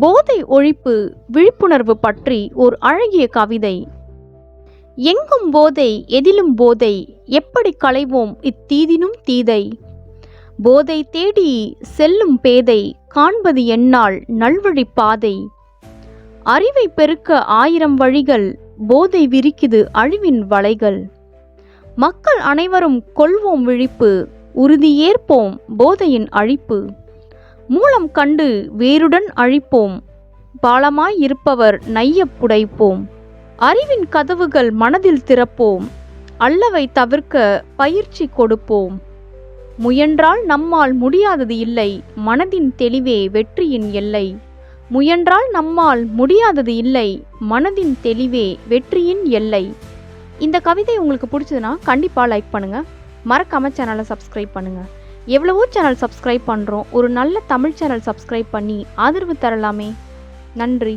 போதை ஒழிப்பு விழிப்புணர்வு பற்றி ஒரு அழகிய கவிதை. எங்கும் போதை எதிலும் போதை எப்படி களைவோம் இத்தீதினும் தீதை? போதை தேடி செல்லும் பேதை காண்பது என்னால் நல்வழி பாதை. அறிவை பெருக்க ஆயிரம் வழிகள் போதை விரிக்குது அழிவின் வலைகள். மக்கள் அனைவரும் கொள்வோம் விழிப்பு உறுதியேற்போம் போதையின் அழிப்பு. மூலம் கண்டு வேருடன் அழிப்போம். பாலமாய் இருப்பவர் நையப் புடைப்போம். அறிவின் கதவுகள் மனதில் திறப்போம். அல்லவை தவிர்க்க பயிற்சி கொடுப்போம். முயன்றால் நம்மால் முடியாதது இல்லை மனதின் தெளிவே வெற்றியின் எல்லை. முயன்றால் நம்மால் முடியாதது இல்லை மனதின் தெளிவே வெற்றியின் எல்லை. இந்த கவிதை உங்களுக்கு பிடிச்சதுன்னா கண்டிப்பாக லைக் பண்ணுங்கள் மறக்காமல் சேனலை சப்ஸ்கிரைப் பண்ணுங்கள் எவ்வளவோ சேனல் சப்ஸ்கிரைப் பண்ணுறோம் ஒரு நல்ல தமிழ் சேனல் சப்ஸ்கிரைப் பண்ணி ஆதரவு தரலாமே. நன்றி.